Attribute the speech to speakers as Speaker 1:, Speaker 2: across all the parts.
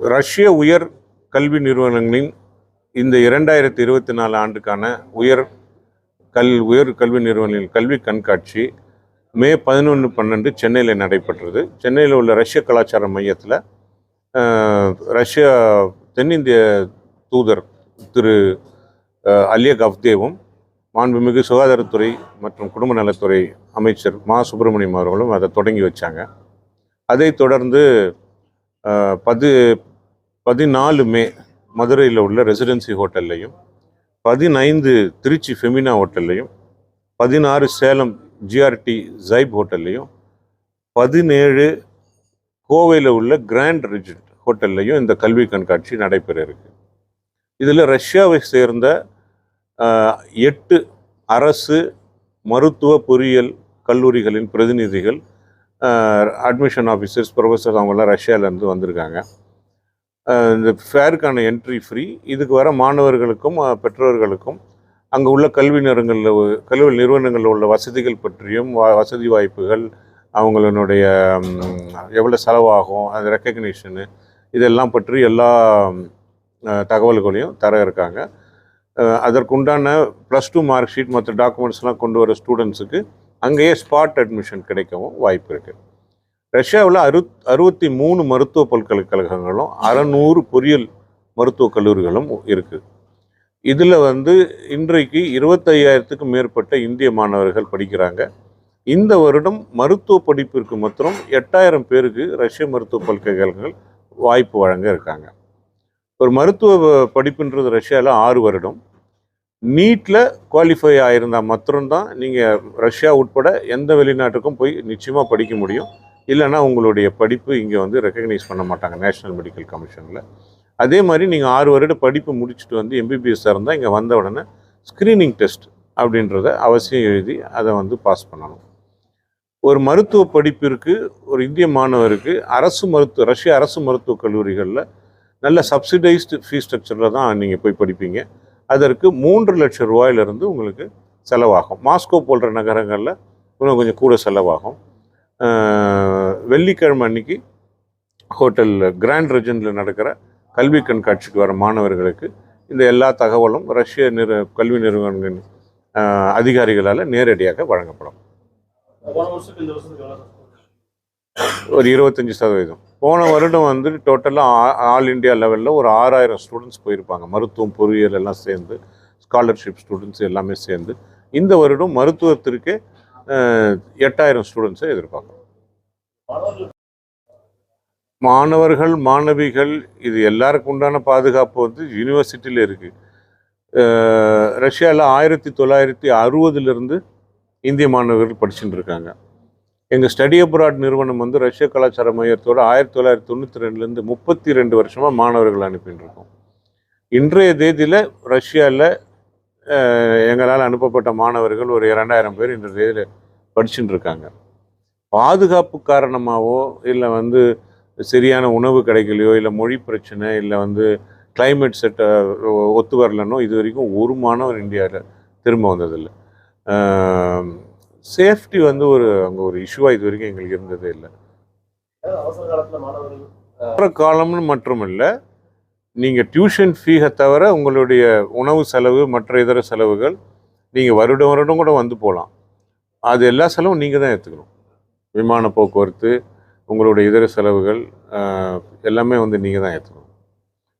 Speaker 1: ரஷ்ய உயர் கல்வி நிறுவனங்களின் இந்த இரண்டாயிரத்தி இருபத்தி நாலு ஆண்டுக்கான உயர் கல் உயர் கல்வி நிறுவனங்களின் கல்வி கண்காட்சி மே பதினொன்று பன்னெண்டு சென்னையில் நடைபெற்றது. சென்னையில் உள்ள ரஷ்ய கலாச்சார மையத்தில் ரஷ்ய தென்னிந்திய தூதர் திரு அஹ், அலிய கவ்தேவும் மாண்புமிகு சுகாதாரத்துறை மற்றும் குடும்ப நலத்துறை அமைச்சர் மா சுப்பிரமணியம் அவர்களும் அதை தொடங்கி வச்சாங்க. அதைத் தொடர்ந்து பது பதினாலு மே மதுரையில் உள்ள ரெசிடென்சி ஹோட்டல்லையும் பதினைந்து திருச்சி ஃபெமினா ஹோட்டல்லையும் பதினாறு சேலம் ஜிஆர்டி ஜைப் ஹோட்டல்லையும் பதினேழு கோவையில் உள்ள கிராண்ட் ரிஜிட் ஹோட்டல்லையும் இந்த கல்வி கண்காட்சி நடைபெற இருக்கு. இதில் ரஷ்யாவை சேர்ந்த எட்டு அரசு மருத்துவ பொறியியல் கல்லூரிகளின் பிரதிநிதிகள் அட்மிஷன் ஆஃபீஸர்ஸ் ப்ரொஃபஸர்ஸ் அவங்கெல்லாம் ரஷ்யாவிலேருந்து வந்திருக்காங்க. இந்த ஃபேருக்கான என்ட்ரி ஃப்ரீ இதுக்கு வர மாணவர்களுக்கும் பெற்றோர்களுக்கும் அங்கே உள்ள கல்வி நிறுவனங்களில் கல்வி நிறுவனங்களில் உள்ள வசதிகள் பற்றியும் வ- வசதி வாய்ப்புகள் அவங்களுடைய எவ்வளோ செலவாகும் அது ரெக்கக்னிஷனு இதெல்லாம் பற்றி எல்லா தகவல்களையும் தர இருக்காங்க. அதற்குண்டான ப்ளஸ் டூ மார்க் ஷீட் மற்ற டாக்குமெண்ட்ஸ்லாம் கொண்டு வர ஸ்டூடெண்ட்ஸுக்கு அங்கேயே ஸ்பாட் அட்மிஷன் கிடைக்கவும் வாய்ப்பு இருக்குது ரஷ்யாவில் அறு அறுபத்தி மூணு மருத்துவ பல்கலைக்கழகங்களும் அறநூறு பொறியியல் மருத்துவக் கல்லூரிகளும் இருக்குது இதில் வந்து இன்றைக்கு இருபத்தையாயிரத்துக்கும் மேற்பட்ட இந்திய மாணவர்கள் படிக்கிறாங்க. இந்த வருடம் மருத்துவ படிப்பிற்கு மாத்திரம் எட்டாயிரம் பேருக்கு ரஷ்ய மருத்துவ பல்கலைக்கழகங்கள் வாய்ப்பு வழங்க இருக்காங்க. ஒரு மருத்துவ படிப்புன்றது ரஷ்யாவில் ஆறு வருடம். நீட்டில் குவாலிஃபை ஆகியிருந்தால் மாத்திரம்தான் நீங்கள் ரஷ்யா உட்பட எந்த வெளிநாட்டுக்கும் போய் நிச்சயமாக படிக்க முடியும். இல்லைன்னா உங்களுடைய படிப்பு இங்கே வந்து ரெக்கக்னைஸ் பண்ண மாட்டாங்க நேஷனல் மெடிக்கல் கமிஷனில் அதே மாதிரி நீங்கள் ஆறு வருட படிப்பு முடிச்சுட்டு வந்து எம்பிபிஎஸ்ஸாக இருந்தால் இங்கே வந்த உடனே ஸ்க்ரீனிங் டெஸ்ட் அப்படின்றத அவசியம் எழுதி அதை வந்து பாஸ் பண்ணணும். ஒரு மருத்துவ படிப்பிற்கு ஒரு இந்திய மாணவருக்கு அரசு மருத்துவ ரஷ்ய அரசு மருத்துவக் கல்லூரிகளில் நல்ல சப்சிடைஸ்டு ஃபீஸ் ஸ்ட்ரக்சரில் தான் நீங்கள் போய் படிப்பீங்க. அதற்கு மூன்று லட்சம் ரூபாயிலிருந்து உங்களுக்கு செலவாகும். மாஸ்கோ போன்ற நகரங்களில் இன்னும் கொஞ்சம் கூட செலவாகும். வெள்ளிக்கிழமை அன்னைக்கு ஹோட்டல் கிராண்ட் ரெஜெண்டில் நடக்கிற கல்வி கண்காட்சிக்கு வர மாணவர்களுக்கு இந்த எல்லா தகவலும் ரஷ்ய நிறு கல்வி நிறுவனங்களின் அதிகாரிகளால் நேரடியாக வழங்கப்படும். ஒரு இருபத்தஞ்சி சதவீதம். போன வருடம் வந்து டோட்டலாக ஆல் இந்தியா லெவலில் ஒரு ஆறாயிரம் ஸ்டூடெண்ட்ஸ் போயிருப்பாங்க. மருத்துவம் பொறியியல் எல்லாம் சேர்ந்து ஸ்காலர்ஷிப் ஸ்டூடெண்ட்ஸ் எல்லாமே சேர்ந்து. இந்த வருடம் மருத்துவத்திற்கே எட்டாயிரம் ஸ்டூடெண்ட்ஸை எதிர்பார்க்குறோம்.
Speaker 2: மாணவர்கள்
Speaker 1: மாணவர்கள் மாணவிகள் இது எல்லாருக்கும் உண்டான பாதுகாப்பு வந்து யூனிவர்சிட்டியில் இருக்குது ரஷ்யாவில் ஆயிரத்தி தொள்ளாயிரத்தி அறுபதுலேருந்து இந்திய மாணவர்கள் படிச்சுட்டு இருக்காங்க. எங்கள் ஸ்டடி அப்ராட் நிறுவனம் வந்து ரஷ்ய கலாச்சார மையத்தோட ஆயிரத்தி தொள்ளாயிரத்தி தொண்ணூற்றி ரெண்டுலேருந்து முப்பத்தி ரெண்டு வருஷமாக மாணவர்கள் அனுப்பிட்டு இருக்கோம். இன்றைய தேதியில் ரஷ்யாவில் எங்களால் அனுப்பப்பட்ட மாணவர்கள் ஒரு இரண்டாயிரம் பேர் இன்றைய தேதியில் படிச்சுட்டு இருக்காங்க. பாதுகாப்பு காரணமாகவோ இல்லை வந்து சரியான உணவு கிடைக்கலையோ இல்லை மொழி பிரச்சனை இல்லை வந்து கிளைமேட் செட்டை ஒத்து வரலன்னோ இது வரைக்கும் ஒரு மாணவர் இந்தியாவில் திரும்ப வந்ததில்லை. சேஃப்டி வந்து ஒரு அங்கே ஒரு இஷ்யூவாக இது வரைக்கும் எங்களுக்கு இருந்ததே இல்லை.
Speaker 2: அவசர
Speaker 1: காலம்னு மட்டும் இல்லை நீங்கள் டியூஷன் ஃபீயை தவிர உங்களுடைய உணவு செலவு மற்ற இதர செலவுகள் நீங்கள் வருடம் வருடம் கூட வந்து போகலாம் அது எல்லா செலவும் நீங்கள் தான் எடுத்துக்கணும் விமான போக்குவரத்து உங்களுடைய இதர செலவுகள் எல்லாமே வந்து நீங்கள் தான் ஏற்றுக்கணும்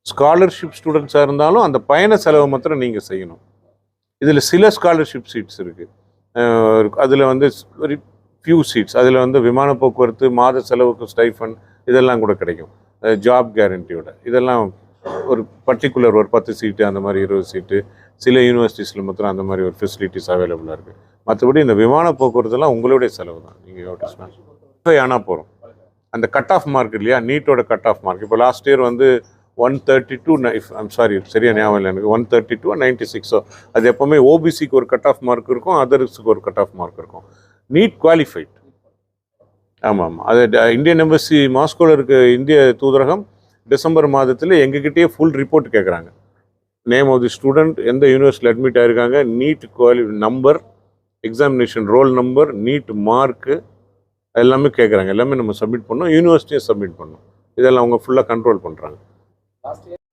Speaker 1: ஸ்காலர்ஷிப் ஸ்டூடெண்ட்ஸாக இருந்தாலும் அந்த பயண செலவு மாத்திரம் நீங்கள் செய்யணும். இதில் சில ஸ்காலர்ஷிப் சீட்ஸ் இருக்குது அதில் வந்து ஒரு ஃபியூ சீட்ஸ் அதில் வந்து விமான போக்குவரத்து மாத செலவுக்கு ஸ்டைஃபன் இதெல்லாம் கூட கிடைக்கும். ஜாப் கேரண்டியோட இதெல்லாம் ஒரு பர்டிகுலர் ஒரு பத்து சீட்டு அந்த மாதிரி இருபது சீட்டு சில யூனிவர்சிட்டிஸில் மாத்திரம் அந்த மாதிரி ஒரு ஃபெசிலிட்டிஸ் அவைலபிளாக இருக்குது மற்றபடி இந்த விமான போக்குவரத்துலாம் உங்களுடைய செலவு தான். நீங்கள் ஆனால் போகிறோம் அந்த கட் ஆஃப் மார்க் இல்லையா? நீட்டோட கட் ஆஃப் மார்க் இப்போ லாஸ்ட் இயர் வந்து one thirty two I'm sorry சரியா ஞாபகம் இல்லை எனக்கு. ஒன் தேர்ட்டி டூ நைன்டி சிக்ஸோ அது எப்போவுமே ஓபிசிக்கு ஒரு கட் ஆஃப் மார்க் இருக்கும் அதர்ஸுக்கு ஒரு கட் ஆஃப் மார்க் இருக்கும். நீட் குவாலிஃபைட் ஆமாம் ஆமாம். அது ட- இந்தியன் எம்பசி மாஸ்கோவில் இருக்க இந்திய தூதரகம் டிசம்பர் மாதத்தில் எங்ககிட்டயே ஃபுல் ரிப்போர்ட் கேட்குறாங்க நேம் ஆஃப் தி ஸ்டூடெண்ட் எந்த யூனிவர்சிட்டியில் அட்மிட் ஆயிருக்காங்க NEET குவாலி number examination roll number NEET mark எல்லாமே கேட்குறாங்க எல்லாமே நம்ம சப்மிட் பண்ணோம் யூனிவர்சிட்டியும் சப்மிட் பண்ணோம். இதெல்லாம் அவங்க ஃபுல்லாக கண்ட்ரோல் பண்ணுறாங்க
Speaker 2: last year.